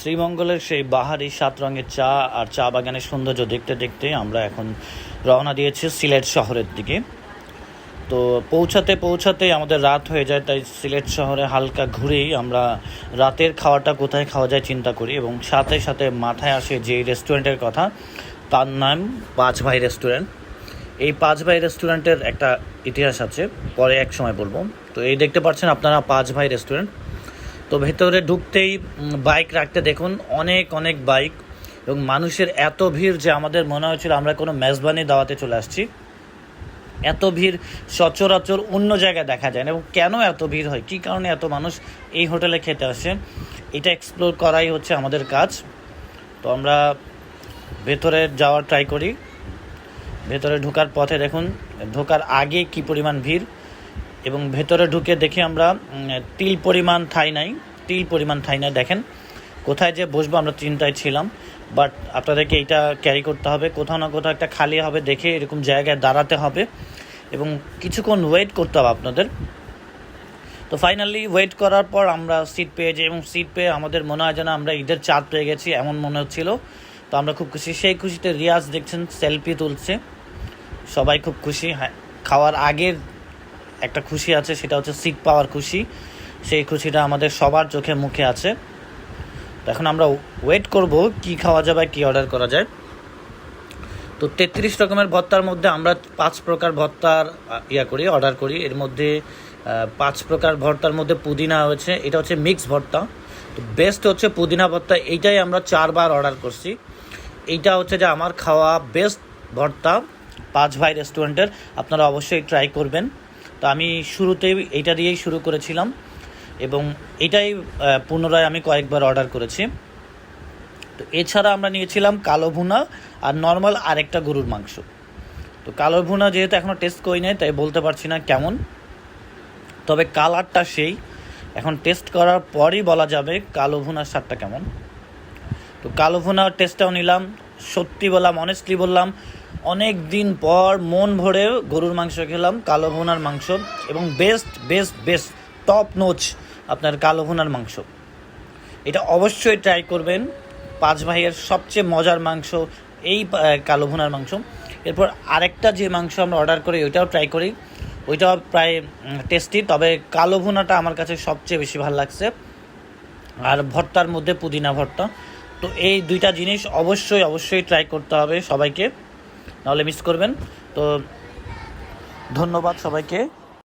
শ্রীমঙ্গলের সেই বাহারি সাত রঙের চা আর চা বাগানের সৌন্দর্য দেখতে দেখতে আমরা এখন রওনা দিয়েছি সিলেট শহরের দিকে। তো পৌঁছাতে পৌঁছাতে আমাদের রাত হয়ে যায়, তাই সিলেট শহরে হালকা ঘুরেই আমরা রাতের খাওয়াটা কোথায় খাওয়া যায় চিন্তা করি এবং সাথে সাথে মাথায় আসে যে রেস্টুরেন্টের কথা, তার নাম পাঁচ ভাই রেস্টুরেন্ট। এই পাঁচ ভাই রেস্টুরেন্টের একটা ইতিহাস আছে, পরে এক সময় বলব। তো এই দেখতে পাচ্ছেন আপনারা পাঁচ ভাই রেস্টুরেন্ট। তো ভেতরে ঢুকতেই বাইক রাখতে দেখুন, অনেক অনেক বাইক এবং মানুষের এত ভিড় যে আমাদের মনে হয়েছিল আমরা কোনো মেজবানি দাওয়াতে চলে আসছি। এত ভিড় সচরাচর অন্য জায়গায় দেখা যায় না এবং কেন এত ভিড় হয়? কী কারণে এত মানুষ এই হোটেলে খেতে আসে? এটা এক্সপ্লোর করাই হচ্ছে আমাদের কাজ। তো আমরা ভেতরে যাওয়ার ট্রাই করি। ভেতরে ঢোকার পথে দেখুন, ঢোকার আগে কি পরিমাণ ভিড়? এবং ভেতরে ঢুকে দেখি আমরা তিল পরিমাণ থাই নাই। তিল পরিমাণ থাই নাই, দেখেন। কোথায় যে বসবো আমরা চিন্তায় ছিলাম বাট আপনাদেরকে এইটা ক্যারি করতে হবে। কোথাও না কোথাও একটা খালি হবে, দেখে এরকম জায়গায় দাঁড়াতে হবে। এবং কিছুক্ষণ ওয়েট করতে হবে আপনাদের। তো ফাইনালি ওয়েট করার পর আমরা সিট পেয়ে যাই, এবং সিট পেয়ে আমাদের মনে হয় যেন আমরা ঈদের চাঁদ পেয়ে গেছি, এমন মনে হচ্ছিল। তো আমরা খুব খুশি। সেই খুশিতে রিয়াজ দেখছেন সেলফি তুলছে। সবাই খুব খুশি। হ্যাঁ খাওয়ার আগের একটা খুশি আছে সেটা হচ্ছে সিট পাওয়ার খুশি। সেই খুশিটা আমাদের সবার চোখে মুখে আছে। তো এখন আমরা ওয়েট করব কি খাওয়া যাবে কি অর্ডার করা যায়। তো তেত্রিশ রকমের ভর্তার মধ্যে আমরা পাঁচ প্রকার ভর্তার আহ, ইয়া করি অর্ডার করি। এর মধ্যে পাঁচ প্রকার ভর্তার মধ্যে পুদিনা হয়েছে। এটা হচ্ছে মিক্স ভর্তা। তো বেস্ট হচ্ছে পুদিনা ভর্তা। এইটাই আমরা চারবার অর্ডার করছি। এইটা হচ্ছে যে আমার খাওয়া বেস্ট ভর্তা পাঁচ ভাই রেস্টুরেন্টের আপনারা অবশ্যই ট্রাই করবেন। তো আমি শুরুতেই এইটা দিয়েই শুরু করেছিলাম এবং এটাই পুনরায় আমি কয়েকবার অর্ডার করেছি। তো এছাড়া আমরা নিয়েছিলাম কালো ভুনা আর নর্মাল আরেকটা গরুর মাংস। তো কালো ভুনা যেহেতু এখনও টেস্ট করি নাই, তাই বলতে পারছি না কেমন। তবে কালারটা সেই। এখন টেস্ট করার পরই বলা যাবে কালো ভুনার স্বাদটা কেমন। তো কালো ভুনার টেস্টটাও নিলাম, সত্যি বললাম অনেস্টলি বললাম অনেক দিন পর মন ভরে গরুর মাংস খেলাম, কালো ভুনার মাংস এবং best best best top notch আপনার কালো ভুনার মাংস। এটা অবশ্যই ট্রাই করবেন। পাঁচ ভাইয়ের সবচেয়ে মজার মাংস, এই কালো ভুনার মাংস। এরপর আরেকটা যে মাংস আমরা অর্ডার করি, ওইটাও ট্রাই করি। ওইটাও প্রায় টেস্টি তবে কালো ভুনাটা আমার কাছে সবচেয়ে বেশি ভালো লাগছে। আর ভর্তার মধ্যে পুদিনা ভর্তা। তো এই দুইটা জিনিস অবশ্যই অবশ্যই ট্রাই করতে হবে সবাইকে। নাহলে মিস করবেন। তো ধন্যবাদ সবাইকে।